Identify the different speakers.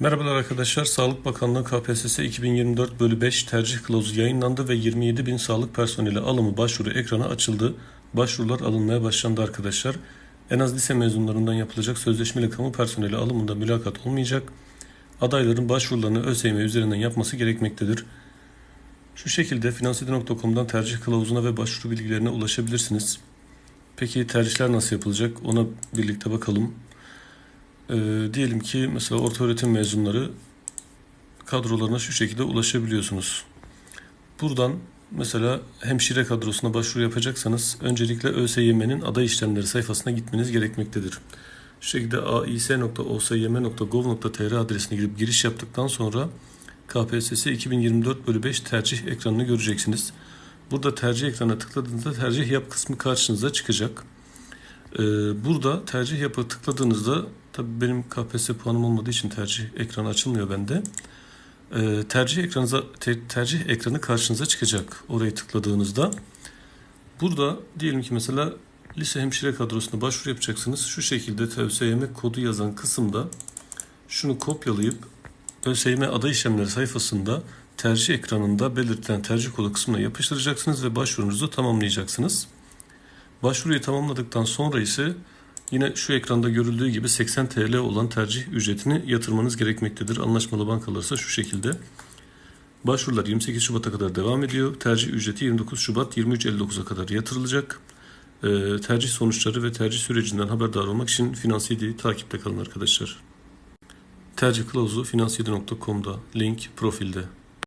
Speaker 1: Merhabalar arkadaşlar. Sağlık Bakanlığı KPSS 2024 bölü 5 tercih kılavuzu yayınlandı ve 27 bin sağlık personeli alımı başvuru ekranı açıldı. Başvurular alınmaya başlandı arkadaşlar. En az lise mezunlarından yapılacak sözleşmeli kamu personeli alımında mülakat olmayacak. Adayların başvurularını ÖSYM üzerinden yapması gerekmektedir. Şu şekilde finansiyede.com'dan tercih kılavuzuna ve başvuru bilgilerine ulaşabilirsiniz. Peki tercihler nasıl yapılacak? Ona birlikte bakalım. Ee, diyelim ki mesela orta öğretim mezunları kadrolarına şu şekilde ulaşabiliyorsunuz. Buradan mesela hemşire kadrosuna başvuru yapacaksanız öncelikle ÖSYM'nin aday işlemleri sayfasına gitmeniz gerekmektedir. Şu şekilde ais.osym.gov.tr adresine girip giriş yaptıktan sonra KPSS 2024 bölü 5 tercih ekranını göreceksiniz. Burada tercih ekranına tıkladığınızda tercih yap kısmı karşınıza çıkacak. Ee, burada tercih yapı tıkladığınızda tabii benim KPSS puanım olmadığı için tercih ekranı açılmıyor bende. Ee, tercih ekranınıza te- tercih ekranı karşınıza çıkacak. Orayı tıkladığınızda burada diyelim ki mesela lise hemşire kadrosuna başvuru yapacaksınız. Şu şekilde ÖSYM kodu yazan kısımda şunu kopyalayıp ÖSYM aday işlemleri sayfasında tercih ekranında belirtilen tercih kodu kısmına yapıştıracaksınız ve başvurunuzu tamamlayacaksınız. Başvuruyu tamamladıktan sonra ise yine şu ekranda görüldüğü gibi 80 TL olan tercih ücretini yatırmanız gerekmektedir. Anlaşmalı bankalarsa şu şekilde. Başvurular 28 Şubat'a kadar devam ediyor. Tercih ücreti 29 Şubat 23.59'a kadar yatırılacak. Ee, tercih sonuçları ve tercih sürecinden haberdar olmak için Finansiyedi'yi takipte kalın arkadaşlar. Tercih kılavuzu finansiyedi.com'da link profilde.